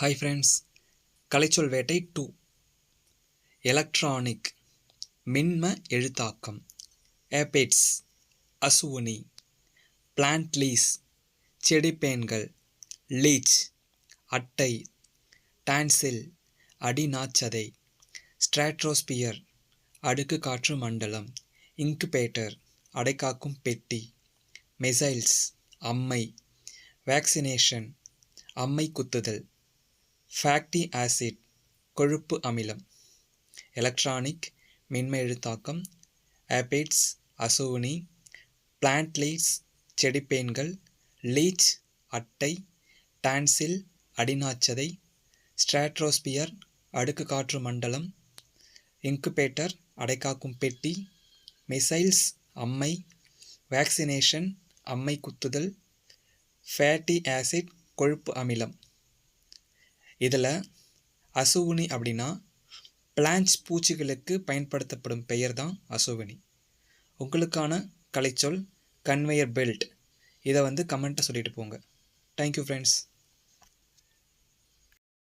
Hi friends கலைச்சொல் வேட்டை two electronic மின்ம எழுத்தாக்கம். ஏபேட்ஸ் அசுவுனி பிளான்ட்லீஸ் செடிப்பேன்கள் லீச் அட்டை. டான்சில் அடிநாச்சதை ஸ்ட்ராட்ரோஸ்பியர் அடுக்கு காற்று மண்டலம். இன்குபேட்டர் அடைக்காக்கும் பெட்டி. மிசைல்ஸ் அம்மை. வேக்சினேஷன் அம்மை குத்துதல். ஃபேக்டி ஆசிட் கொழுப்பு அமிலம் எலக்ட்ரானிக் மின்மெழுத்தாக்கம் எழுத்தாக்கம் அசோனி பிளான்ட்லீட்ஸ் செடிப்பேன்கள் லீச் அட்டை டான்சில் அடிநாச்சதை ஸ்ட்ராட்ரோஸ்பியர் அடுக்கு காற்று மண்டலம் இன்குபேட்டர் அடைக்காக்கும் பெட்டி மிசைல்ஸ் அம்மை வேக்சினேஷன் அம்மை குத்துதல் ஃபேட்டி ஆசிட் கொழுப்பு அமிலம். இதில் அசுவினி அப்படின்னா பிளான்ச் பூச்சிகளுக்கு பயன்படுத்தப்படும் பெயர் தான் அசுவினி உங்களுக்கான கலைச்சொல் கன்வேயர் பெல்ட் இதை வந்து கமெண்ட்டை சொல்லிட்டு போங்க. Thank you friends